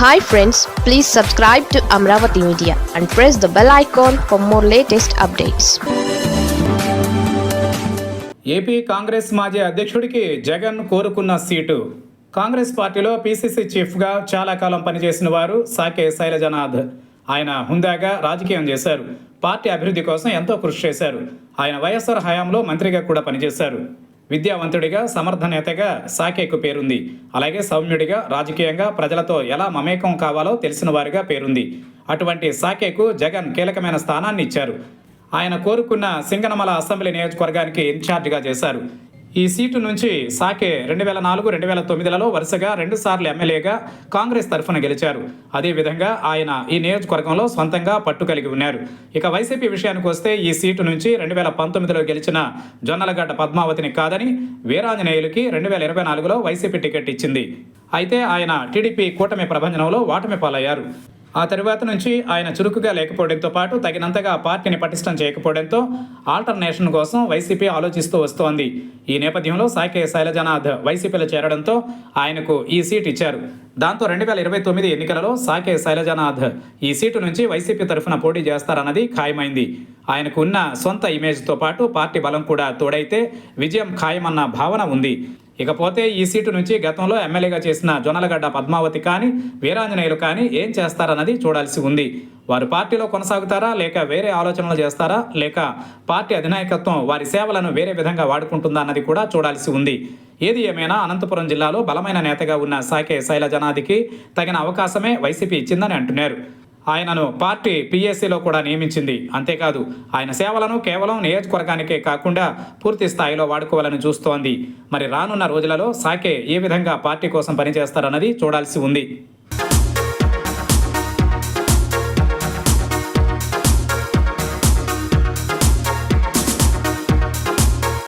Hi friends please subscribe to Amaravati media and press the bell icon for more latest updates AP Congress మాజీ అధ్యక్షుడికి జగన్ కోరుకున్న seat. Congress పార్టీలో PCC చీఫ్గా చాలా కాలం పనిచేసిన వారు సాకే శైలజనాథ్. ఆయన హుందాగా రాజకీయం చేశారు. పార్టీ అభివృద్ధి కోసం ఎంతో కృషి చేశారు. ఆయన వైఎస్ఆర్ హయాంలో మంత్రిగా కూడా పనిచేశారు. విద్యావంతుడిగా సమర్థ నేతగా సాకేకు పేరుంది. అలాగే సౌమ్యుడిగా రాజకీయంగా ప్రజలతో ఎలా మమేకం కావాలో తెలిసిన వారిగా పేరుంది. అటువంటి సాకేకు జగన్ కీలకమైన స్థానాన్ని ఇచ్చారు. ఆయన కోరుకున్న సింగనమల అసెంబ్లీ నియోజకవర్గానికి ఇన్ఛార్జిగా చేశారు. ఈ సీటు నుంచి సాకే రెండు వేల నాలుగు రెండు వేల తొమ్మిదిలలో వరుసగా రెండుసార్లు ఎమ్మెల్యేగా కాంగ్రెస్ తరఫున గెలిచారు. అదేవిధంగా ఆయన ఈ నియోజకవర్గంలో సొంతంగా పట్టు కలిగి ఉన్నారు. ఇక వైసీపీ విషయానికి వస్తే ఈ సీటు నుంచి రెండు వేల పంతొమ్మిదిలో గెలిచిన జొన్నలగడ్డ పద్మావతిని కాదని వీరాంజనేయులకి రెండు వేల ఇరవై నాలుగులో వైసీపీ టికెట్ ఇచ్చింది. అయితే ఆయన టీడీపీ కూటమి ప్రభంజనంలో వాటమి పాలయ్యారు. ఆ తరువాత నుంచి ఆయన చురుకుగా లేకపోవడంతో పాటు తగినంతగా పార్టీని పటిష్టం చేయకపోవడంతో ఆల్టర్నేషన్ కోసం వైసీపీ ఆలోచిస్తూ వస్తోంది. ఈ నేపథ్యంలో సాకే శైలజనాథ్ వైసీపీలో చేరడంతో ఆయనకు ఈ సీట్ ఇచ్చారు. దాంతో రెండు వేల ఇరవై తొమ్మిది ఎన్నికలలో సాకే శైలజనాథ్ ఈ సీటు నుంచి వైసీపీ తరఫున పోటీ చేస్తారన్నది ఖాయమైంది. ఆయనకు ఉన్న సొంత ఇమేజ్తో పాటు పార్టీ బలం కూడా తోడైతే విజయం ఖాయమన్న భావన ఉంది. ఇకపోతే ఈ సీటు నుంచి గతంలో ఎమ్మెల్యేగా చేసిన జొన్నలగడ్డ పద్మావతి కానీ వీరాంజనేయులు కానీ ఏం చేస్తారన్నది చూడాల్సి ఉంది. వారు పార్టీలో కొనసాగుతారా లేక వేరే ఆలోచనలు చేస్తారా లేక పార్టీ అధినాయకత్వం వారి సేవలను వేరే విధంగా వాడుకుంటుందా అన్నది కూడా చూడాల్సి ఉంది. ఏది ఏమైనా అనంతపురం జిల్లాలో బలమైన నేతగా ఉన్న సాకే శైలజనాదికి తగిన అవకాశమే వైసీపీ ఇచ్చిందని అంటున్నారు. ఆయనను పార్టీ పీఎస్సీలో కూడా నియమించింది. అంతేకాదు ఆయన సేవలను కేవలం నియోజకవర్గానికే కాకుండా పూర్తి స్థాయిలో వాడుకోవాలని చూస్తోంది. మరి రానున్న రోజులలో సాకే ఏ విధంగా పార్టీ కోసం పనిచేస్తారన్నది చూడాల్సి ఉంది.